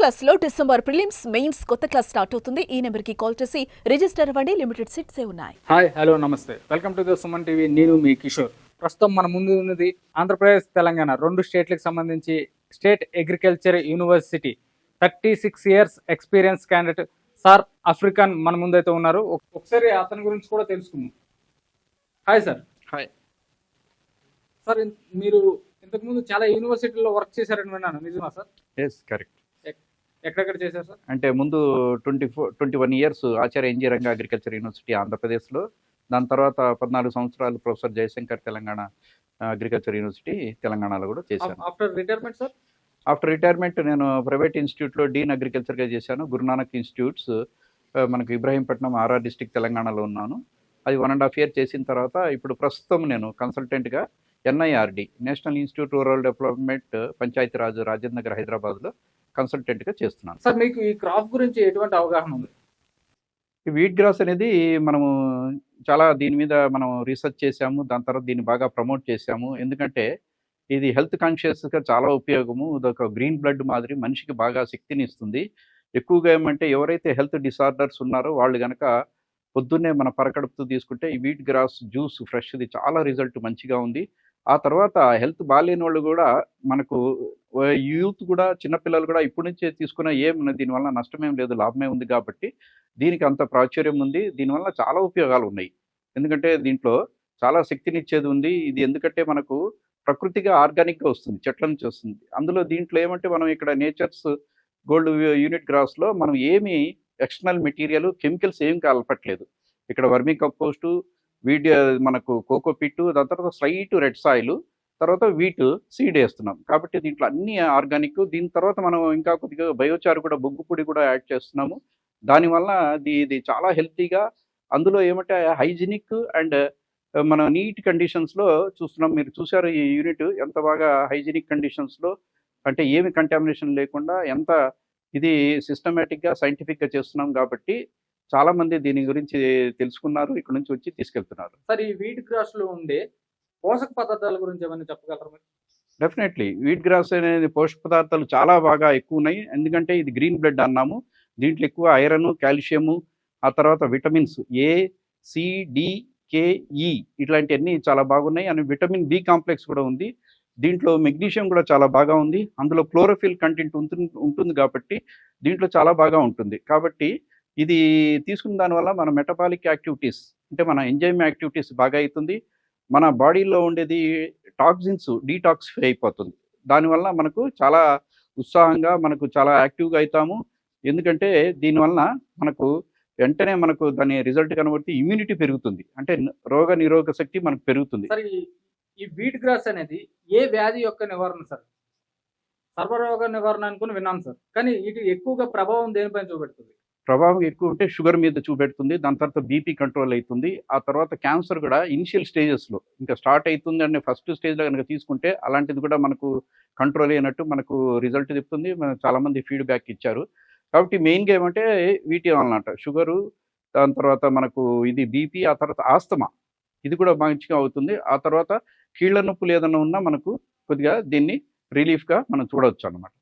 క్లాస్లో December prelims mains కొత్త class start అవుతుంది. ఈ నెంబర్కి కాల్ చేసి రిజిస్టర్ అవ్వండి. లిమిటెడ్ సీట్స్ ఏ ఉన్నాయి? హాయ్ హలో నమస్తే. Welcome to the Suman TV. నేను మీ కిషోర్. ప్రస్తుతం మన ముందు ఉన్నది ఆంధ్రప్రదేశ్ తెలంగాణ రెండు స్టేట్లకు సంబంధించి state agriculture university. Thirty six years experience candidate. Sir African మన ముందైతే ఉన్నారు. ఒక- ఒకసారి అతని గురించి కూడా తెలుసుకుందాం. Hi sir. హాయ్. సార్ మీరు ఇంతకుముందు చాలా యూనివర్సిటీలో వర్క్ చేశారని విన్నాను. నిజమా సార్? ఎస్ కరెక్ట్ ఎక్కడెక్కడ చేశారు సార్? అంటే ముందు twenty four twenty one years Acharya NG Ranga agriculture university ఆంధ్రప్రదేశ్లో. దాని తర్వాత పద్నాలుగు సంవత్సరాలు professor Jayashankar Telangana agriculture university తెలంగాణలో కూడా చేశాను. After retirement sir? After retirement నేను ప్రైవేట్ ఇన్స్టిట్యూట్లో డీన్ అగ్రికల్చర్గా చేశాను. గురునానక్ ఇన్స్టిట్యూట్స్ మనకు ఇబ్రాహీంపట్నం ఆర్ఆర్ డిస్టిక్ తెలంగాణలో ఉన్నాను. అది వన్ అండ్ హాఫ్ ఇయర్ చేసిన తర్వాత ఇప్పుడు ప్రస్తుతం నేను కన్సల్టెంట్గా NIRD national institute rural development Panchayati Raj Rajendra Nagar హైదరాబాద్లో కన్సల్టెంట్గా చేస్తున్నాను. సార్ మీకు ఈ క్రాప్ గురించి ఎటువంటి అవగాహన ఉంది? ఈ వీట్ గ్రాస్ అనేది మనము చాలా దీని మీద మనం రీసెర్చ్ చేశాము దాని తర్వాత దీన్ని బాగా ప్రమోట్ చేశాము. ఎందుకంటే ఇది హెల్త్ కాన్షియస్గా చాలా ఉపయోగము. ఇదొక గ్రీన్ బ్లడ్ మాదిరి మనిషికి బాగా శక్తిని ఇస్తుంది. ఎక్కువగా ఏమంటే ఎవరైతే హెల్త్ డిసార్డర్స్ ఉన్నారో వాళ్ళు గనక పొద్దున్నే మన పరకడుపుతూ తీసుకుంటే ఈ వీట్ గ్రాస్ జ్యూస్ ఫ్రెష్ది చాలా రిజల్ట్ మంచిగా ఉంది. ఆ తర్వాత హెల్త్ బాగాలేని వాళ్ళు కూడా మనకు యూత్ కూడా చిన్నపిల్లలు కూడా ఇప్పటి నుంచే తీసుకున్న ఏం దీనివల్ల నష్టమేం లేదు లాభమే ఉంది కాబట్టి దీనికి అంత ప్రాచుర్యం ఉంది. దీనివల్ల చాలా ఉపయోగాలు ఉన్నాయి. ఎందుకంటే దీంట్లో చాలా శక్తినిచ్చేది ఉంది. ఇది ఎందుకంటే మనకు ప్రకృతిగా ఆర్గానిక్గా వస్తుంది చెట్ల నుంచి వస్తుంది. అందులో దీంట్లో ఏమంటే మనం ఇక్కడ నేచర్స్ గోల్డ్ యూనిట్ గ్రాస్లో మనం ఏమి ఎక్స్టర్నల్ మెటీరియల్ కెమికల్స్ ఏం కలపట్లేదు. ఇక్కడ వర్మీ కంపోస్టు వీడియో మనకు కోకో పిట్టు దాని తర్వాత స్లైట్ రెడ్ సాయిల్ తర్వాత వీట్ సీడ్ వేస్తున్నాం. కాబట్టి దీంట్లో అన్ని ఆర్గానిక్ దీని తర్వాత మనం ఇంకా కొద్దిగా బయోచారు కూడా బొగ్గు పొడి కూడా యాడ్ చేస్తున్నాము. దానివల్ల ఇది ఇది చాలా హెల్తీగా అందులో ఏమంటే హైజీనిక్ అండ్ మన నీట్ కండిషన్స్లో చూస్తున్నాం. మీరు చూసారు ఈ యూనిట్ ఎంత బాగా హైజీనిక్ కండిషన్స్లో అంటే ఏమి కంటామినేషన్ లేకుండా ఎంత ఇది సిస్టమేటిక్గా సైంటిఫిక్గా చేస్తున్నాం కాబట్టి చాలామంది దీని గురించి తెలుసుకున్నారు ఇక్కడ నుంచి వచ్చి తీసుకెళ్తున్నారు. సార్ ఈ వీట్ గ్రాస్లో ఉండే పోషక పదార్థాల గురించి ఏమైనా చెప్పగలరా డెఫినెట్లీ వీట్ గ్రాస్ అనేది పోషక పదార్థాలు చాలా బాగా ఎక్కువ ఉన్నాయి. ఎందుకంటే ఇది గ్రీన్ బ్లడ్ అన్నాము. దీంట్లో ఎక్కువ ఐరన్ కాల్షియము ఆ తర్వాత vitamins A C D K E ఇట్లాంటివన్నీ చాలా బాగున్నాయి. అండ్ విటమిన్ బి కాంప్లెక్స్ కూడా ఉంది. దీంట్లో మెగ్నీషియం కూడా చాలా బాగా ఉంది. అందులో క్లోరోఫిల్ కంటెంట్ ఉంటుంది కాబట్టి దీంట్లో చాలా బాగా ఉంటుంది. కాబట్టి ఇది తీసుకున్న దానివల్ల మన మెటబాలిక్ యాక్టివిటీస్ అంటే మన ఎంజైమ్ యాక్టివిటీస్ బాగా అవుతుంది. మన బాడీలో ఉండేది టాక్సిన్స్ డీటాక్సిఫై అయిపోతుంది. దానివల్ల మనకు చాలా ఉత్సాహంగా మనకు చాలా యాక్టివ్గా అవుతాము. ఎందుకంటే దీనివల్ల మనకు వెంటనే మనకు దాని రిజల్ట్ కనబడితే ఇమ్యూనిటీ పెరుగుతుంది. అంటే రోగ నిరోధక శక్తి మనకు పెరుగుతుంది. ఈ ఈ వీట్ గ్రాస్ అనేది ఏ వ్యాధి యొక్క నివారణ సార్? సర్వరోగ నివారణ అనుకుని విన్నాను సార్. కానీ ఇది ఎక్కువగా ప్రభావం దేనిపైన చూపెడుతుంది? ప్రభావం ఎక్కువ ఉంటే షుగర్ మీద చూపెడుతుంది దాని తర్వాత బీపీ కంట్రోల్ అవుతుంది ఆ తర్వాత క్యాన్సర్ కూడా ఇనిషియల్ స్టేజెస్లో ఇంకా స్టార్ట్ అవుతుంది అనే ఫస్ట్ స్టేజ్లో కనుక తీసుకుంటే అలాంటిది కూడా మనకు కంట్రోల్ అయినట్టు మనకు రిజల్ట్ చెప్తుంది మన చాలామంది ఫీడ్బ్యాక్ ఇచ్చారు. కాబట్టి మెయిన్గా ఏమంటే వీటి అనమాట షుగరు దాని తర్వాత మనకు ఇది బీపీ ఆ తర్వాత ఆస్తమా ఇది కూడా మంచిగా అవుతుంది. ఆ తర్వాత కీళ్ళ నొప్పులు ఏదైనా ఉన్నా మనకు కొద్దిగా దీన్ని రిలీఫ్గా మనం చూడవచ్చు అనమాట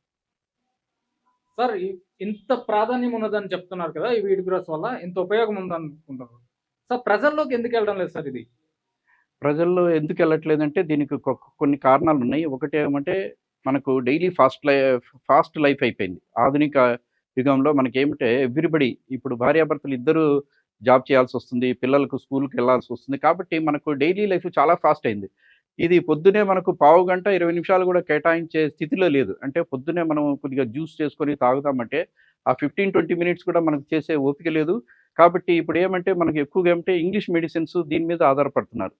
సార్ ఇంత ప్రాధాన్యం ఉన్నదని చెప్తున్నారు కదా ఈ వీట్ గ్రాస్ వల్ల ఇంత ఉపయోగం ఉందనుకుంటున్నారు. సార్ ప్రజల్లోకి ఎందుకు వెళ్ళడం లేదు సార్ ఇది? ప్రజల్లో ఎందుకు వెళ్ళట్లేదంటే దీనికి కొ- కొన్ని కారణాలు ఉన్నాయి. ఒకటి ఏమంటే మనకు daily fast life fast life అయిపోయింది. ఆధునిక యుగంలో మనకి ఏమిటంటే ఎవ్రీబడి ఇప్పుడు భార్యాభర్తలు ఇద్దరు జాబ్ చేయాల్సి వస్తుంది పిల్లలకు స్కూల్కి వెళ్ళాల్సి వస్తుంది. కాబట్టి మనకు డైలీ లైఫ్ చాలా ఫాస్ట్ అయింది. ఇది పొద్దునే మనకు పావు గంట ఇరవై నిమిషాలు కూడా కేటాయించే స్థితిలో లేదు. అంటే పొద్దునే మనం కొద్దిగా జ్యూస్ చేసుకొని తాగుతామంటే ఆ ఫిఫ్టీన్ ట్వంటీ మినిట్స్ కూడా మనకు చేసే ఓపిక లేదు. కాబట్టి ఇప్పుడు ఏమంటే మనకి ఎక్కువగా ఏమంటే ఇంగ్లీష్ మెడిసిన్స్ దీని మీద ఆధారపడుతున్నారు.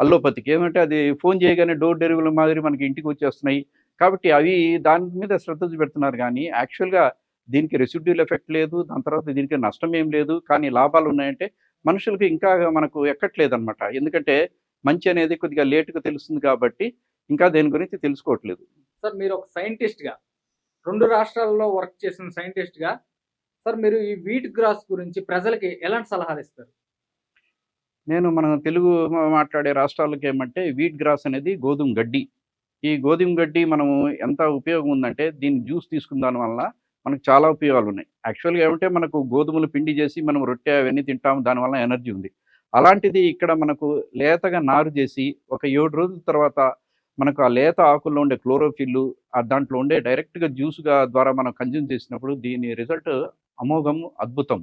అల్లోపతికి ఏమంటే అది ఫోన్ చేయగానే డోర్ డెలివరీల మాదిరి మనకి ఇంటికి వచ్చేస్తున్నాయి. కాబట్టి అవి దాని మీద శ్రద్ధ పెడుతున్నారు కానీ యాక్చువల్గా దీనికి రెసిడ్యూల్ ఎఫెక్ట్ లేదు. దాని తర్వాత దీనికి నష్టం ఏం లేదు. కానీ లాభాలు ఉన్నాయంటే మనుషులకు ఇంకా మనకు ఎక్కట్లేదు అనమాట ఎందుకంటే మంచి అనేది కొద్దిగా లేటుగా తెలుస్తుంది కాబట్టి ఇంకా దేని గురించి తెలుసుకోవట్లేదు. సార్ మీరు ఒక scientist గా రెండు రాష్ట్రాల్లో వర్క్ చేసిన scientist గా సార్ మీరు ఈ వీట్ గ్రాస్ గురించి ప్రజలకి ఎలాంటి సలహాలు ఇస్తారు? నేను మన తెలుగు మాట్లాడే రాష్ట్రాలకు ఏమంటే వీట్ గ్రాస్ అనేది గోధుమ గడ్డి. ఈ గోధుమ గడ్డి మనము ఎంత ఉపయోగం ఉందంటే దీన్ని జ్యూస్ తీసుకున్న దాని వల్ల మనకు చాలా ఉపయోగాలు ఉన్నాయి. యాక్చువల్గా ఏమంటే మనకు గోధుమలు పిండి చేసి మనం రొట్టె అవన్నీ తింటాము దానివల్ల ఎనర్జీ ఉంది. అలాంటిది ఇక్కడ మనకు లేతగా నారు చేసి ఒక ఏడు రోజుల తర్వాత మనకు ఆ లేత ఆకుల్లో ఉండే క్లోరోఫిల్లు ఆ దాంట్లో ఉండే డైరెక్ట్గా జ్యూస్గా ద్వారా మనం కన్జ్యూమ్ చేసినప్పుడు దీని రిజల్ట్ అమోఘం అద్భుతం.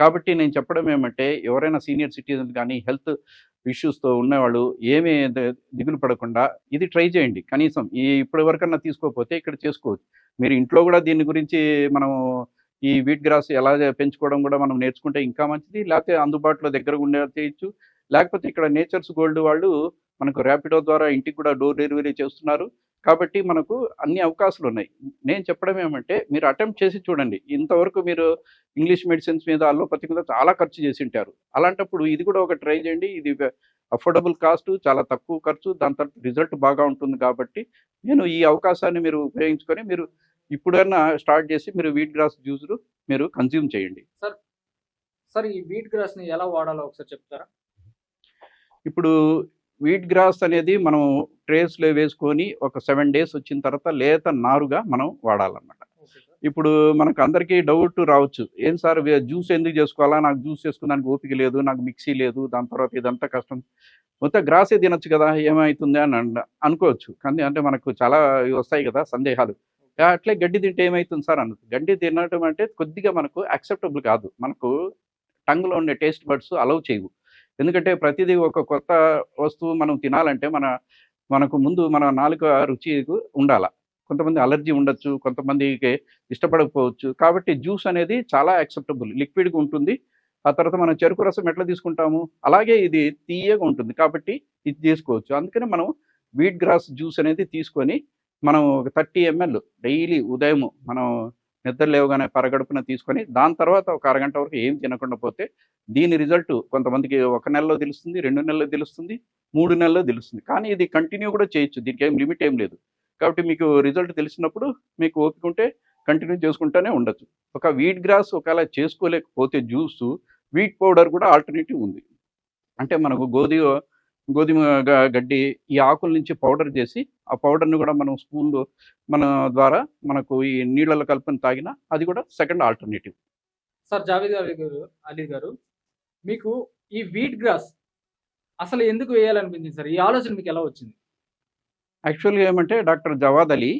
కాబట్టి నేను చెప్పడం ఏమంటే ఎవరైనా సీనియర్ సిటిజన్ కానీ హెల్త్ ఇష్యూస్తో ఉన్నవాళ్ళు ఏమీ దిగులు పడకుండా ఇది ట్రై చేయండి. కనీసం ఈ ఇప్పటి వరకన్నా తీసుకోకపోతే ఇక్కడ చేసుకోవచ్చు. మీరు ఇంట్లో కూడా దీని గురించి మనం ఈ వీట్ గ్రాస్ ఎలా పెంచుకోవడం కూడా మనం నేర్చుకుంటే ఇంకా మంచిది. లేకపోతే అందుబాటులో దగ్గర ఉండే చేయొచ్చు. లేకపోతే ఇక్కడ నేచర్స్ గోల్డ్ వాళ్ళు మనకు ర్యాపిడో ద్వారా ఇంటికి కూడా డోర్ డెలివరీ చేస్తున్నారు. కాబట్టి మనకు అన్ని అవకాశాలు ఉన్నాయి. నేను చెప్పడం ఏమంటే మీరు అటెంప్ట్ చేసి చూడండి. ఇంతవరకు మీరు ఇంగ్లీష్ మెడిసిన్స్ మీద అల్లోపతి మీద చాలా ఖర్చు చేసి ఉంటారు. అలాంటప్పుడు ఇది కూడా ఒక ట్రై చేయండి. ఇది అఫోర్డబుల్ కాస్ట్ చాలా తక్కువ ఖర్చు. దాని తర్వాత రిజల్ట్ బాగా ఉంటుంది కాబట్టి నేను ఈ అవకాశాన్ని మీరు ఉపయోగించుకొని మీరు ఇప్పుడన్నా స్టార్ట్ చేసి మీరు వీట్ గ్రాస్ జ్యూస్ మీరు కన్జ్యూమ్ చేయండి. సార్ ఈ వీట్ గ్రాస్ని ఎలా వాడాలో ఒకసారి చెప్తారా? ఇప్పుడు వీట్ గ్రాస్ అనేది మనం ట్రేస్లో వేసుకొని ఒక సెవెన్ డేస్ వచ్చిన తర్వాత లేత నారుగా మనం వాడాలన్నమాట. ఇప్పుడు మనకు అందరికీ డౌట్ రావచ్చు. ఏం సార్ జ్యూస్ ఎందుకు చేసుకోవాలా? నాకు జ్యూస్ చేసుకోవడానికి ఓపిక లేదు నాకు మిక్సీ లేదు దాని తర్వాత ఇదంతా కష్టం. మొత్తం గ్రాసే తినొచ్చు కదా ఏమవుతుంది అని అన- అనుకోవచ్చు. కానీ అంటే మనకు చాలా వస్తాయి కదా సందేహాలు. అట్లే గడ్డి తింటే ఏమవుతుంది సార్ అన్నది. గడ్డి తినడం అంటే కొద్దిగా మనకు యాక్సెప్టబుల్ కాదు. మనకు టంగ్లో ఉండే టేస్ట్ బడ్స్ అలౌ చేయవు. ఎందుకంటే ప్రతిదీ ఒక కొత్త వస్తువు మనం తినాలంటే మన మనకు ముందు మన నాలుక రుచి ఉండాల. కొంతమంది అలర్జీ ఉండొచ్చు కొంతమందికి ఇష్టపడకపోవచ్చు. కాబట్టి జ్యూస్ అనేది చాలా యాక్సెప్టబుల్ లిక్విడ్గా ఉంటుంది. ఆ తర్వాత మనం చెరుకు రసం ఎట్లా తీసుకుంటాము? అలాగే ఇది తీయగా ఉంటుంది. కాబట్టి ఇది తీసుకోవచ్చు. అందుకని మనం వీట్ గ్రాస్ జ్యూస్ అనేది తీసుకొని మనం ఒక థర్టీ ఎంఎల్ డైలీ ఉదయం మనం నిద్ర లేవగానే పరగడుపున తీసుకొని దాని తర్వాత ఒక అరగంట వరకు ఏం తినకుండా పోతే దీని రిజల్ట్ కొంతమందికి ఒక నెలలో తెలుస్తుంది రెండు నెలల్లో తెలుస్తుంది మూడు నెలల్లో తెలుస్తుంది. కానీ ఇది కంటిన్యూ కూడా చేయొచ్చు దీనికి ఏం లిమిట్ ఏం లేదు. కాబట్టి మీకు రిజల్ట్ తెలిసినప్పుడు మీకు ఓపిక ఉంటే కంటిన్యూ చేసుకుంటూనే ఉండొచ్చు. ఒక వీట్ గ్రాస్ ఒకవేళ చేసుకోలేకపోతే జ్యూస్ వీట్ పౌడర్ కూడా ఆల్టర్నేటివ్ ఉంది. అంటే మనకు గోధుమ గోధుమ గడ్డి ఈ ఆకుల నుంచి పౌడర్ చేసి ఆ పౌడర్ని కూడా మనం స్పూన్లో మన ద్వారా మనకు ఈ నీళ్ళలో కలుపుని తాగినా అది కూడా second alternative. Sir Javed Ali గారు అలీ గారు మీకు ఈ వీట్ గ్రాస్ అసలు ఎందుకు వేయాలనిపించింది సార్? ఈ ఆలోచన మీకు ఎలా వచ్చింది? యాక్చువల్గా ఏమంటే డాక్టర్ జవాద్ అలీ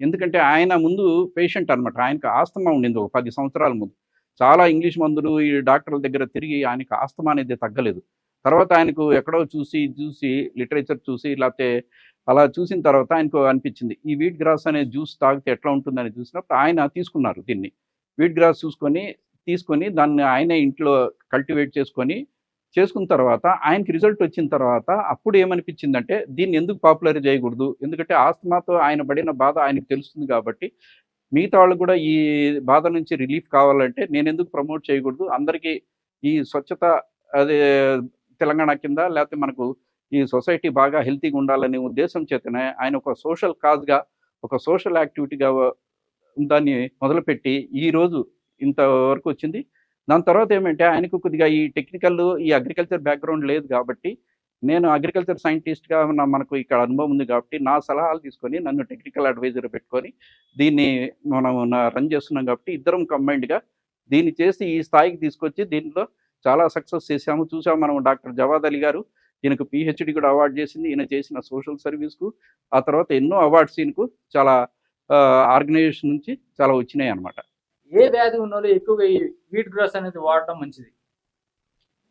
ఎందుకంటే ఆయన ముందు పేషెంట్ అనమాట ఆయనకు ఆస్తమా ఉండింది ఒక పది సంవత్సరాల ముందు. చాలా ఇంగ్లీష్ మందులు ఈ డాక్టర్ల దగ్గర తిరిగి ఆయనకు ఆస్తమా అనేది తగ్గలేదు. తర్వాత ఆయనకు ఎక్కడో చూసి చూసి లిటరేచర్ చూసి లేకపోతే అలా చూసిన తర్వాత ఆయనకు అనిపించింది ఈ వీట్ గ్రాస్ అనే జ్యూస్ తాగితే ఎట్లా ఉంటుందని చూసినప్పుడు ఆయన తీసుకున్నారు దీన్ని. వీట్ గ్రాస్ చూసుకొని తీసుకొని దాన్ని ఆయన ఇంట్లో కల్టివేట్ చేసుకొని చేసుకున్న తర్వాత ఆయనకి రిజల్ట్ వచ్చిన తర్వాత అప్పుడు ఏమనిపించిందంటే దీన్ని ఎందుకు పాపులర్ చేయకూడదు? ఎందుకంటే ఆస్తమాతో ఆయన పడిన బాధ ఆయనకు తెలుస్తుంది కాబట్టి మిగతా వాళ్ళు కూడా ఈ బాధ నుంచి రిలీఫ్ కావాలంటే నేను ఎందుకు ప్రమోట్ చేయకూడదు? అందరికీ ఈ స్వచ్ఛత అదే తెలంగాణ కింద లేకపోతే మనకు ఈ సొసైటీ బాగా హెల్తీగా ఉండాలనే ఉద్దేశం చేతనే ఆయన ఒక సోషల్ కాజ్గా ఒక సోషల్ యాక్టివిటీగా దాన్ని మొదలుపెట్టి ఈ రోజు ఇంతవరకు వచ్చింది. దాని తర్వాత ఏమంటే ఆయనకు కొద్దిగా ఈ టెక్నికల్ ఈ అగ్రికల్చర్ బ్యాక్గ్రౌండ్ లేదు కాబట్టి నేను అగ్రికల్చర్ సైంటిస్ట్గా ఉన్న మనకు ఇక్కడ అనుభవం ఉంది కాబట్టి నా సలహాలు తీసుకొని నన్ను టెక్నికల్ అడ్వైజర్ పెట్టుకొని దీన్ని మనం రన్ చేస్తున్నాం కాబట్టి ఇద్దరం కంబైన్డ్గా దీన్ని చేసి ఈ స్థాయికి తీసుకొచ్చి దీనిలో చాలా సక్సెస్ చేశాము. చూసాము మనం డాక్టర్ జవాద్ అలీ గారు. ఈయనకు పిహెచ్డి కూడా అవార్డు చేసింది. ఈయన చేసిన సోషల్ సర్వీస్కు ఆ తర్వాత ఎన్నో అవార్డ్స్ ఈయనకు చాలా ఆర్గనైజేషన్ నుంచి చాలా వచ్చినాయి అన్నమాట. ఏ వ్యాధి ఉన్న ఎక్కువగా ఈ వీట్ గ్రాస్ అనేది వాడటం మంచిది?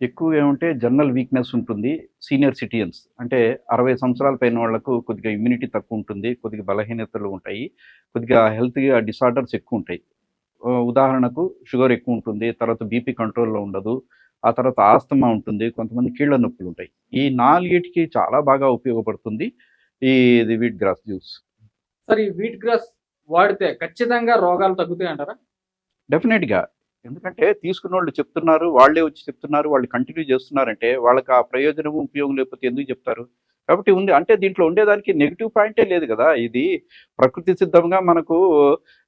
ఎక్కువగా ఏమంటే జనరల్ వీక్నెస్ ఉంటుంది. సీనియర్ సిటిజన్స్ అంటే అరవై సంవత్సరాల పైన వాళ్ళకు కొద్దిగా ఇమ్యూనిటీ తక్కువ ఉంటుంది. కొద్దిగా బలహీనతలు ఉంటాయి. కొద్దిగా హెల్త్గా డిసార్డర్స్ ఎక్కువ ఉంటాయి. ఉదాహరణకు షుగర్ ఎక్కువ ఉంటుంది తర్వాత బీపీ కంట్రోల్లో ఉండదు ఆ తర్వాత ఆస్తమా ఉంటుంది కొంతమంది కీళ్ళ నొప్పులు ఉంటాయి ఈ నాలుగిటికి చాలా బాగా ఉపయోగపడుతుంది ఈ ఇది వీట్ గ్రాస్ జ్యూస్ సార్ ఈ వీట్ గ్రాస్ వాడితే ఖచ్చితంగా రోగాలు తగ్గుతాయి అంటారా డెఫినెట్గా. ఎందుకంటే తీసుకున్న వాళ్ళు చెప్తున్నారు వాళ్ళే వచ్చి చెప్తున్నారు వాళ్ళు కంటిన్యూ చేస్తున్నారంటే వాళ్ళకి ఆ ప్రయోజనం ఉపయోగం లేకపోతే ఎందుకు చెప్తారు? కాబట్టి ఉంది అంటే దీంట్లో ఉండేదానికి నెగిటివ్ పాయింటే లేదు కదా. ఇది ప్రకృతి సిద్ధంగా మనకు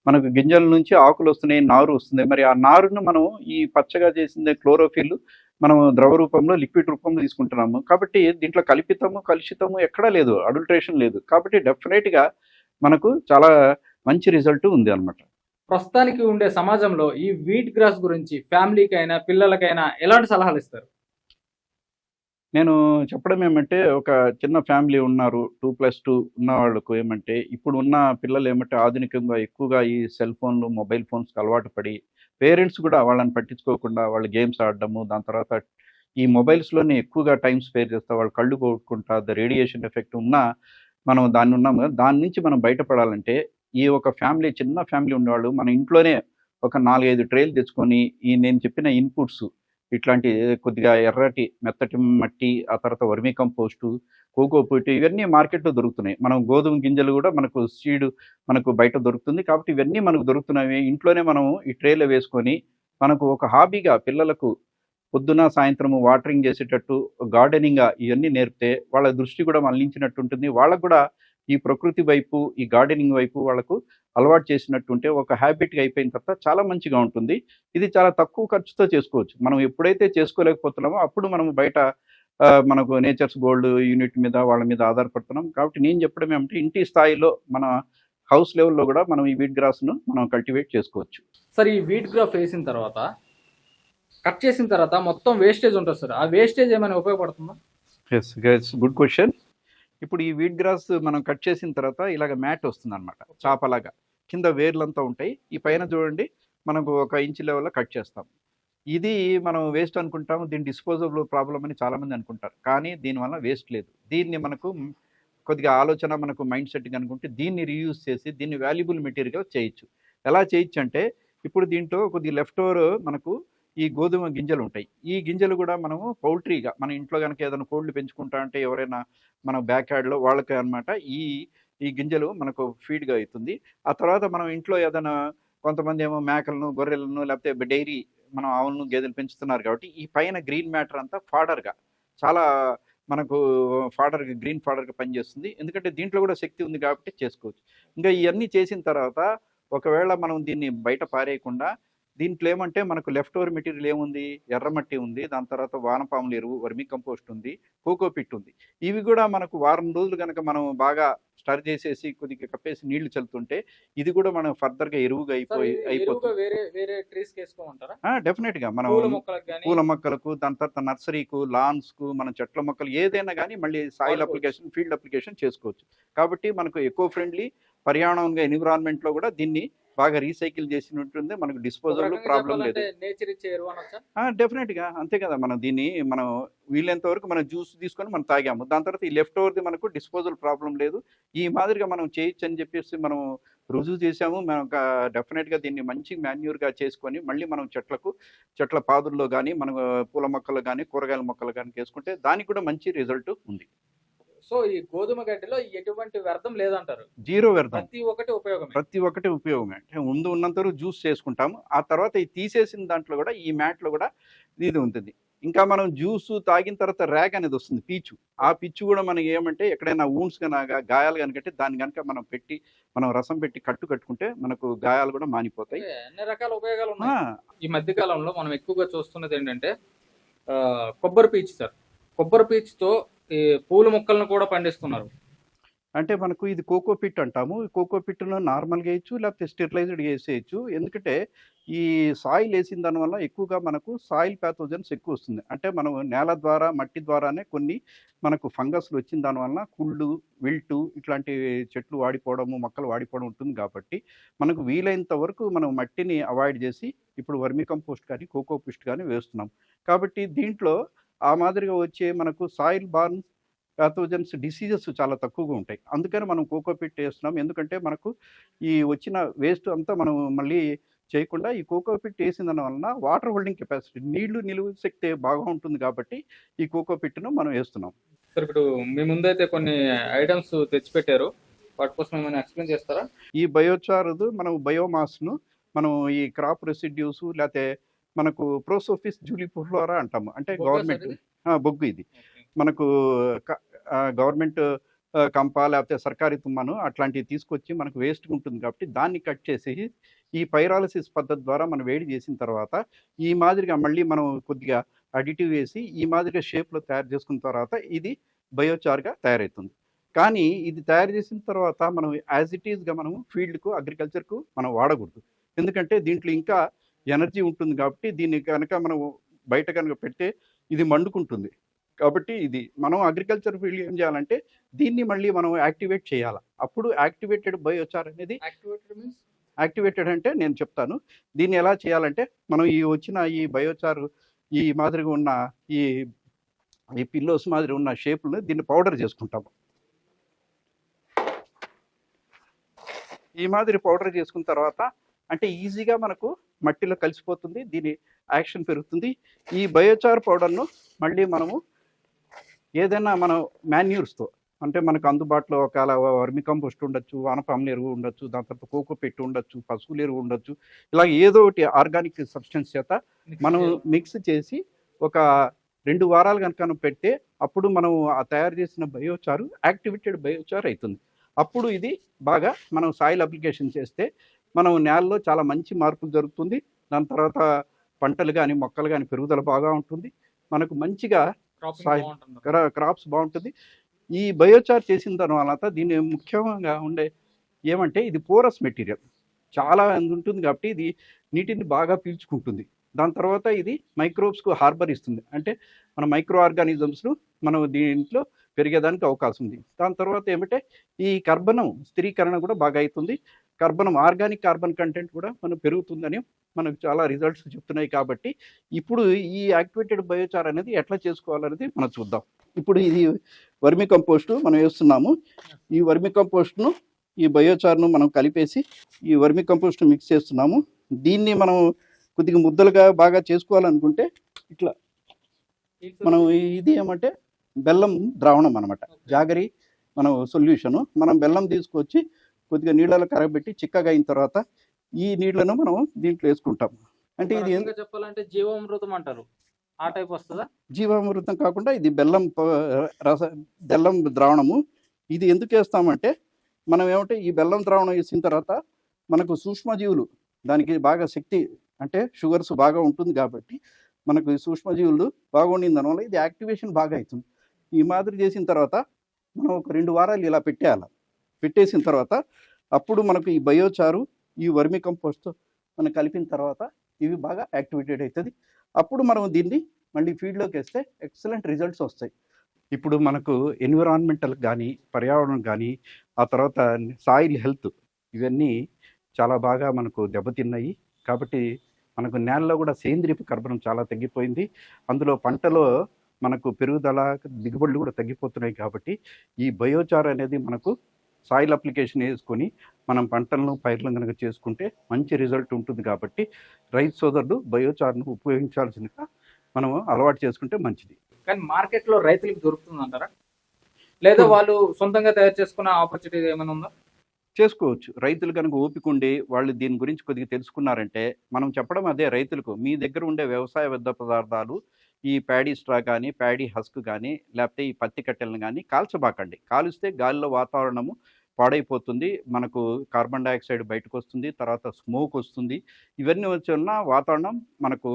మనకు గింజల నుంచి ఆకులు వస్తున్నాయి నారు వస్తుంది. మరి ఆ నారును మనం ఈ పచ్చగా చేసిందే క్లోరోఫిల్ మనం ద్రవ రూపంలో లిక్విడ్ రూపంలో తీసుకుంటున్నాము. కాబట్టి దీంట్లో కల్పితము కలుషితము ఎక్కడా లేదు అడల్ట్రేషన్ లేదు. కాబట్టి డెఫినెట్గా మనకు చాలా మంచి రిజల్ట్ ఉంది అనమాట ప్రస్తుతానికి ఉండే సమాజంలో ఈ వీట్ గ్రాస్ గురించి ఫ్యామిలీకైనా అయినా పిల్లలకైనా ఎలాంటి సలహాలు ఇస్తారు? నేను చెప్పడం ఏమంటే ఒక చిన్న ఫ్యామిలీ ఉన్నారు. టూ ప్లస్ టూ ఉన్న వాళ్ళకు ఏమంటే ఇప్పుడు ఉన్న పిల్లలు ఏమంటే ఆధునికంగా ఎక్కువగా ఈ సెల్ ఫోన్లు మొబైల్ ఫోన్స్కి అలవాటు పడి పేరెంట్స్ కూడా వాళ్ళని పట్టించుకోకుండా వాళ్ళు గేమ్స్ ఆడడము దాని తర్వాత ఈ మొబైల్స్లోనే ఎక్కువగా టైం స్పేర్ చేస్తా వాళ్ళు కళ్ళు కొట్టుకుంటా ద రేడియేషన్ ఎఫెక్ట్ ఉన్నా మనం దాన్ని ఉన్నాము దాని నుంచి మనం బయటపడాలంటే ఈ ఒక ఫ్యామిలీ చిన్న ఫ్యామిలీ ఉండేవాళ్ళు మన ఇంట్లోనే ఒక నాలుగైదు ట్రేలు తెచ్చుకొని ఈ నేను చెప్పిన ఇన్పుట్స్ ఇట్లాంటి కొద్దిగా ఎర్రటి మెత్తటి మట్టి ఆ తర్వాత వర్మీ కంపోస్టు కోకో పీటు ఇవన్నీ మార్కెట్లో దొరుకుతున్నాయి. మనం గోధుమ గింజలు కూడా మనకు సీడ్ మనకు బయట దొరుకుతుంది. కాబట్టి ఇవన్నీ మనకు దొరుకుతున్నాయి ఇంట్లోనే మనం ఈ ట్రేలో వేసుకొని మనకు ఒక హాబీగా పిల్లలకు పొద్దున సాయంత్రము వాటరింగ్ చేసేటట్టు గార్డెనింగ్ ఇవన్నీ నేర్పితే వాళ్ళ దృష్టి కూడా మళ్ళించినట్టు ఉంటుంది. వాళ్ళకు కూడా ఈ ప్రకృతి వైపు ఈ గార్డెనింగ్ వైపు వాళ్ళకు అలవాటు చేసినట్టు ఉంటే ఒక హ్యాబిట్గా అయిపోయిన తర్వాత చాలా మంచిగా ఉంటుంది. ఇది చాలా తక్కువ ఖర్చుతో చేసుకోవచ్చు. మనం ఎప్పుడైతే చేసుకోలేకపోతున్నామో అప్పుడు మనం బయట మనకు నేచర్స్ గోల్డ్ యూనిట్ మీద వాళ్ళ మీద ఆధారపడుతున్నాం. కాబట్టి నేను చెప్పడం ఏమంటే ఇంటి స్థాయిలో మన హౌస్ లెవెల్లో కూడా మనం ఈ వీట్ గ్రాస్ను మనం కల్టివేట్ చేసుకోవచ్చు. సార్ ఈ వీట్ గ్రాఫ్ వేసిన తర్వాత కట్ చేసిన తర్వాత మొత్తం వేస్టేజ్ ఉంటుంది సార్. ఆ వేస్టేజ్ ఏమైనా ఉపయోగపడుతుందా? ఎస్ గుడ్ క్వశ్చన్ ఇప్పుడు ఈ వీట్ గ్రాస్ మనం కట్ చేసిన తర్వాత ఇలాగ మ్యాట్ వస్తుంది అనమాట చాపలాగా. కింద వేర్లంతా ఉంటాయి. ఈ పైన చూడండి మనకు ఒక ఇంచ్ లెవెల్లో కట్ చేస్తాం. ఇది మనం వేస్ట్ అనుకుంటాము దీని డిస్పోజబుల్ ప్రాబ్లం అని చాలామంది అనుకుంటారు. కానీ దీనివల్ల వేస్ట్ లేదు. దీన్ని మనకు కొద్దిగా ఆలోచన మనకు మైండ్ సెట్ అనుకుంటే దీన్ని రీయూజ్ చేసి దీన్ని వాల్యుబుల్ మెటీరియల్ చేయొచ్చు. ఎలా చేయొచ్చు అంటే ఇప్పుడు దీంట్లో కొద్ది లెఫ్ట్ ఓవర్ మనకు ఈ గోధుమ గింజలు ఉంటాయి. ఈ గింజలు కూడా మనము పౌల్ట్రీగా మన ఇంట్లో కనుక ఏదైనా కోళ్ళు పెంచుకుంటా అంటే ఎవరైనా మన బ్యాక్ యార్డ్లో వాళ్ళకి అన్నమాట ఈ ఈ గింజలు మనకు ఫీడ్గా అవుతుంది. ఆ తర్వాత మనం ఇంట్లో ఏదైనా కొంతమంది ఏమో మేకలను గొర్రెలను లేకపోతే డైరీ మనం ఆవులను గేదెలు పెంచుతున్నారు కాబట్టి ఈ పైన గ్రీన్ మ్యాటర్ అంతా ఫాడర్గా చాలా మనకు ఫాడర్ గ్రీన్ ఫాడర్గా పనిచేస్తుంది. ఎందుకంటే దీంట్లో కూడా శక్తి ఉంది కాబట్టి చేసుకోవచ్చు. ఇంకా ఇవన్నీ చేసిన తర్వాత ఒకవేళ మనం దీన్ని బయట పారేయకుండా దీంట్లో ఏమంటే మనకు లెఫ్ట్ ఓవర్ మెటీరియల్ ఏముంది? ఎర్రమట్టి ఉంది. దాని తర్వాత వానపాముల ఎరువు వర్మీ కంపోస్ట్ ఉంది కోకో పిట్ ఉంది. ఇవి కూడా మనకు వారం రోజులు కనుక మనం బాగా స్టర్ చేసేసి కొద్దిగా కప్పేసి నీళ్ళు చల్లుతుంటే ఇది కూడా మనం ఫర్దర్గా ఎరువుగా అయిపోయి అయిపోతుంది. వేసుకోమంటారా? డెఫినెట్గా మనం పూల మొక్కలకు కానీ పూల మొక్కలకు దాని తర్వాత నర్సరీకు లాన్స్కు మన చెట్ల మొక్కలు ఏదైనా కానీ మళ్ళీ సాయిల్. అప్లికేషన్ ఫీల్డ్ అప్లికేషన్ చేసుకోవచ్చు. కాబట్టి మనకు ఎకో ఫ్రెండ్లీ పర్యావరణంగా ఎన్విరాన్మెంట్లో కూడా దీన్ని బాగా రీసైకిల్ చేసినట్టుంది మనకు డిస్పోజల్ ప్రాబ్లం లేదు. అనొచ్చా? డెఫినెట్గా అంతే కదా మనం దీన్ని మనం వీలైనంత వరకు మనం జ్యూస్ తీసుకొని మనం తాగాము. దాని తర్వాత ఈ లెఫ్ట్ ఓవర్ది మనకు డిస్పోజల్ ప్రాబ్లం లేదు. ఈ మాదిరిగా మనం చేయొచ్చు అని చెప్పేసి మనం రుజువు చేసాము మనం డెఫినెట్గా దీన్ని మంచి మాన్యూర్గా చేసుకొని మళ్ళీ మనం చెట్లకు చెట్ల పాదుల్లో కానీ మన పూల మొక్కలు కానీ కూరగాయల మొక్కలు కానీ చేసుకుంటే దానికి కూడా మంచి రిజల్ట్ ఉంది. సో ఈ గోధుమ గడ్డిలో ఎటువంటి వ్యర్థం లేదంటారు. జీరో వ్యర్థం. ప్రతి ఒక్కటి ఉపయోగమే. ప్రతి ఒక్కటి ఉపయోగమే. అంటే ముందు ఉన్నంత వరకు జ్యూస్ చేసుకుంటాము. ఆ తర్వాత ఈ తీసేసిన దాంట్లో కూడా ఈ మ్యాట్లో కూడా ఇది ఉంటుంది. ఇంకా మనం జ్యూస్ తాగిన తర్వాత ర్యాక్ అనేది వస్తుంది పీచు. ఆ పిచ్చు కూడా మనకి ఏమంటే ఎక్కడైనా ఊన్స్ కనుక గాయాలు కనుకంటే దాన్ని కనుక మనం పెట్టి మనం రసం పెట్టి కట్టు కట్టుకుంటే మనకు గాయాలు కూడా మానిపోతాయి. అన్ని రకాల ఉపయోగాలు ఉన్నాయి. ఈ మధ్య కాలంలో మనం ఎక్కువగా చూస్తున్నది ఏంటంటే కొబ్బరి పీచు సార్. కొబ్బరి పీచుతో ఈ పూల మొక్కలను కూడా పండిస్తున్నారు. అంటే మనకు ఇది కోకో పిట్ అంటాము. ఈ కోకో పిట్ను నార్మల్గా వేయచ్చు లేకపోతే స్టెరిలైజ్డ్ వేసేయచ్చు. ఎందుకంటే ఈ సాయిల్ వేసిన దానివల్ల ఎక్కువగా మనకు సాయిల్ ప్యాథోజన్స్ ఎక్కువ వస్తుంది. అంటే మనం నేల ద్వారా మట్టి ద్వారానే కొన్ని మనకు ఫంగస్లు వచ్చిన దానివల్ల కుళ్ళు విల్టు ఇట్లాంటి చెట్లు వాడిపోవడము మొక్కలు వాడిపోవడం ఉంటుంది కాబట్టి మనకు వీలైనంత వరకు మనం మట్టిని అవాయిడ్ చేసి ఇప్పుడు వర్మి కంపోస్ట్ కానీ కోకో పిస్ట్ కానీ వేస్తున్నాం. కాబట్టి దీంట్లో ఆ మాదిరిగా వచ్చే మనకు సాయిల్ బార్న్ ప్యాథోజన్స్ డిసీజెస్ చాలా తక్కువగా ఉంటాయి. అందుకని మనం కోకోపిట్ వేస్తున్నాం. ఎందుకంటే మనకు ఈ వచ్చిన వేస్ట్ అంతా మనం మళ్ళీ చేయకుండా ఈ కోకోపిట్ వేసిన వలన వాటర్ హోల్డింగ్ కెపాసిటీ నీళ్ళు నిలువ శక్తి బాగా ఉంటుంది కాబట్టి ఈ కోకోపిట్ను మనం వేస్తున్నాం. సార్ ఇప్పుడు మీ ముందైతే కొన్ని ఐటమ్స్ తెచ్చిపెట్టారు. వాటి కోసం ఏమైనా ఎక్స్ప్లెయిన్ చేస్తారా? ఈ బయోచార్దు మనం బయోమాస్ను మనం ఈ క్రాప్ రెసిడ్యూస్ లేకపోతే మనకు ప్రోసోఫిస్ జూలిఫ్లోరా అంటాము. అంటే గవర్నమెంట్? బొగ్గు ఇది. మనకు గవర్నమెంట్ కంప లేకపోతే సర్కారీ తుమ్మను అట్లాంటివి తీసుకొచ్చి మనకు వేస్ట్ ఉంటుంది కాబట్టి దాన్ని కట్ చేసి ఈ పైరాలసిస్ పద్ధతి ద్వారా మనం వేడి చేసిన తర్వాత ఈ మాదిరిగా మళ్ళీ మనం కొద్దిగా అడిటివ్ వేసి ఈ మాదిరిగా షేప్లో తయారు చేసుకున్న తర్వాత ఇది బయోచార్గా తయారవుతుంది. కానీ ఇది తయారు చేసిన తర్వాత మనం యాజ్ ఇట్ ఈస్గా మనం ఫీల్డ్కు అగ్రికల్చర్కు మనం వాడకూడదు. ఎందుకంటే దీంట్లో ఇంకా ఎనర్జీ ఉంటుంది కాబట్టి దీన్ని కనుక మనం బయట కనుక పెడితే ఇది మండుకుంటుంది. కాబట్టి ఇది మనం అగ్రికల్చర్ ఫీల్డ్ ఏం చేయాలంటే దీన్ని మళ్ళీ మనం యాక్టివేట్ చేయాలి. అప్పుడు యాక్టివేటెడ్ బయోచార్ అనేది యాక్టివేటెడ్ మీన్స్ యాక్టివేటెడ్ అంటే నేను చెప్తాను. దీన్ని ఎలా చేయాలంటే మనం ఈ వచ్చిన ఈ బయోచార్ ఈ మాదిరిగా ఉన్న ఈ ఈ పిల్లోస్ మాదిరి ఉన్న షేప్ను దీన్ని పౌడర్ చేసుకుంటాం ఈ మాదిరి పౌడర్ చేసుకున్న తర్వాత అంటే ఈజీగా మనకు మట్టిలో కలిసిపోతుంది దీని యాక్షన్ పెరుగుతుంది. ఈ బయోచార్ పౌడర్ను మళ్ళీ మనము ఏదైనా మనం మాన్యూర్స్తో అంటే మనకు అందుబాటులో ఒకవేళ వర్మి కంపోస్ట్ ఉండొచ్చు వానపాముల ఎరువు ఉండొచ్చు దాని తర్వాత కోకో పెట్టి ఉండొచ్చు పశువుల ఎరువు ఉండొచ్చు ఇలా ఏదో ఒకటి ఆర్గానిక్ సబ్స్టెన్స్ చేత మనం మిక్స్ చేసి ఒక రెండు వారాలు కనుక పెడితే అప్పుడు మనం ఆ తయారు చేసిన బయోచారు యాక్టివేటెడ్ బయోచార్ అవుతుంది. అప్పుడు ఇది బాగా మనం సాయిల్ అప్లికేషన్ చేస్తే మనం నేలలో చాలా మంచి మార్పులు జరుగుతుంది. దాని తర్వాత పంటలు కానీ మొక్కలు కానీ పెరుగుదల బాగా ఉంటుంది. మనకు మంచిగా క్రాప్స్ బాగుంటుంది. ఈ బయోచార్ చేసిన తర్వాత దీని ముఖ్యంగా ఉండే ఏమంటే ఇది పోరస్ మెటీరియల్ చాలా ఉంటుంది కాబట్టి ఇది నీటిని బాగా పీల్చుకుంటుంది. దాని తర్వాత ఇది మైక్రోబ్స్కు హార్బర్ ఇస్తుంది. అంటే మన మైక్రో ఆర్గానిజమ్స్ను మనం దీంట్లో పెరిగేదానికి అవకాశం ఉంది. దాని తర్వాత ఏమంటే ఈ కర్బనం స్థిరీకరణ కూడా బాగా అవుతుంది. కార్బన్ ఆర్గానిక్ కార్బన్ కంటెంట్ కూడా మనం పెరుగుతుందని మనకు చాలా రిజల్ట్స్ చెప్తున్నాయి కాబట్టి ఇప్పుడు ఈ యాక్టివేటెడ్ బయోచార్ అనేది ఎట్లా చేసుకోవాలనేది మనం చూద్దాం. ఇప్పుడు ఇది వర్మి కంపోస్టు మనం వేస్తున్నాము. ఈ వర్మి కంపోస్ట్ను ఈ బయోచార్ను మనం కలిపేసి ఈ వర్మి కంపోస్ట్ మిక్స్ చేస్తున్నాము. దీన్ని మనం కొద్దిగా ముద్దలుగా బాగా చేసుకోవాలనుకుంటే ఇట్లా మనం ఇది ఏమంటే బెల్లం ద్రావణం అనమాట జాగరి మనం సొల్యూషను మనం బెల్లం తీసుకొచ్చి కొద్దిగా నీళ్ళలో కరగబెట్టి చిక్కగా అయిన తర్వాత ఈ నీళ్ళను మనం దీంట్లో వేసుకుంటాం. అంటే ఇది చెప్పాలంటే జీవామృతం అంటారు. ఆ టైప్ వస్తుందా? జీవామృతం కాకుండా ఇది బెల్లం రస బెల్లం ద్రావణము. ఇది ఎందుకు వేస్తామంటే మనం ఏమంటే ఈ బెల్లం ద్రావణం వేసిన తర్వాత మనకు సూక్ష్మజీవులు దానికి బాగా శక్తి అంటే షుగర్స్ బాగా ఉంటుంది కాబట్టి మనకు ఈ సూక్ష్మజీవులు బాగుండిన దానివల్ల ఇది యాక్టివేషన్ బాగా అవుతుంది. ఈ మాదిరి చేసిన తర్వాత మనం ఒక రెండు వారాలు ఇలా పెట్టేయాలి. పెట్టేసిన తర్వాత అప్పుడు మనకు ఈ బయోచారు ఈ వర్మి కంపోస్ట్ మనం కలిపిన తర్వాత ఇవి బాగా యాక్టివేటెడ్ అవుతుంది. అప్పుడు మనం దీన్ని మళ్ళీ ఫీల్డ్లోకి వేస్తే ఎక్సలెంట్ రిజల్ట్స్ వస్తాయి. ఇప్పుడు మనకు ఎన్విరాన్మెంటల్ కానీ పర్యావరణం కానీ ఆ తర్వాత సాయిల్ హెల్త్ ఇవన్నీ చాలా బాగా మనకు దెబ్బతిన్నాయి. కాబట్టి మనకు నేలలో కూడా సేంద్రియపు కర్బనం చాలా తగ్గిపోయింది. అందులో పంటలో మనకు పెరుగుదల దిగుబడులు కూడా తగ్గిపోతున్నాయి కాబట్టి ఈ బయోచార్ అనేది మనకు సాయిల్ అప్లికేషన్ వేసుకొని మనం పంటలను పైర్లను కనుక చేసుకుంటే మంచి రిజల్ట్ ఉంటుంది కాబట్టి రైతు సోదరులు బయోచార్ను ఉపయోగించాల్సిందిగా మనం అలవాటు చేసుకుంటే మంచిది. కానీ మార్కెట్లో రైతులకు దొరుకుతుంది అంటారా? లేదా వాళ్ళు సొంతంగా తయారు చేసుకున్న ఆపర్చునిటీ ఏమైనా ఉందా? చేసుకోవచ్చు. రైతులు కనుక ఓపిక ఉండి వాళ్ళు దీని గురించి కొద్దిగా తెలుసుకున్నారంటే మనం చెప్పడం అదే రైతులకు మీ దగ్గర ఉండే వ్యవసాయ వ్యర్థ పదార్థాలు ఈ ప్యాడీ స్ట్రా కానీ ప్యాడీ హస్క్ కానీ లేకపోతే ఈ పత్తి కట్టెలను కానీ కాల్చబాకండి. కాలుస్తే గాలిలో వాతావరణము పాడైపోతుంది మనకు కార్బన్ డైఆక్సైడ్ బయటకు వస్తుంది తర్వాత స్మోక్ వస్తుంది. ఇవన్నీ వచ్చి ఉన్న వాతావరణం మనకు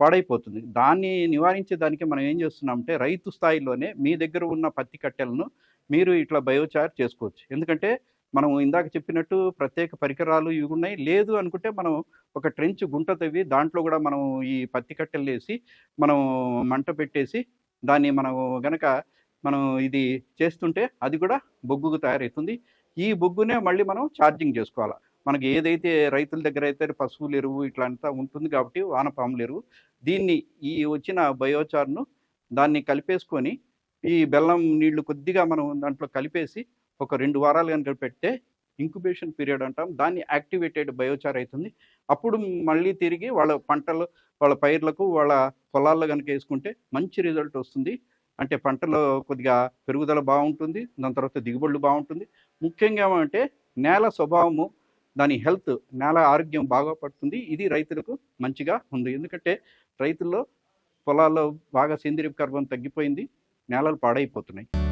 పాడైపోతుంది. దాన్ని నివారించే దానికి మనం ఏం చేస్తున్నామంటే రైతు స్థాయిలోనే మీ దగ్గర ఉన్న పత్తి కట్టెలను మీరు ఇట్లా బయోచార్ చేసుకోవచ్చు. ఎందుకంటే మనం ఇందాక చెప్పినట్టు ప్రత్యేక పరికరాలు ఇవి ఉన్నాయి. లేదు అనుకుంటే మనం ఒక ట్రెంచ్ గుంట తవ్వి దాంట్లో కూడా మనం ఈ పత్తి కట్టెలు వేసి మనం మంట పెట్టేసి దాన్ని మనం గనక మనం ఇది చేస్తుంటే అది కూడా బొగ్గుకు తయారవుతుంది. ఈ బొగ్గునే మళ్ళీ మనం ఛార్జింగ్ చేసుకోవాలి. మనకి ఏదైతే రైతుల దగ్గర అయితే పశువులు ఎరువు ఇట్లంతా ఉంటుంది కాబట్టి వానపాములు ఎరువు. దీన్ని ఈ వచ్చిన బయోచార్ను దాన్ని కలిపేసుకొని ఈ బెల్లం నీళ్ళు కొద్దిగా మనం దాంట్లో కలిపేసి ఒక రెండు వారాలు కనుక పెడితే ఇంక్యుబేషన్ పీరియడ్ అంటాం. దాన్ని యాక్టివేటెడ్ బయోచార్ అవుతుంది. అప్పుడు మళ్ళీ తిరిగి వాళ్ళ పంటలు వాళ్ళ పైర్లకు వాళ్ళ పొలాల్లో కనుక వేసుకుంటే మంచి రిజల్ట్ వస్తుంది. అంటే పంటలో కొద్దిగా పెరుగుదల బాగుంటుంది. దాని తర్వాత దిగుబడులు బాగుంటుంది. ముఖ్యంగా ఏమంటే నేల స్వభావము దాని హెల్త్ నేల ఆరోగ్యం బాగా పడుతుంది. ఇది రైతులకు మంచిగా ఉంది. ఎందుకంటే రైతుల్లో పొలాల్లో బాగా సేంద్రియ కర్బం తగ్గిపోయింది. నేలలు పాడైపోతున్నాయి.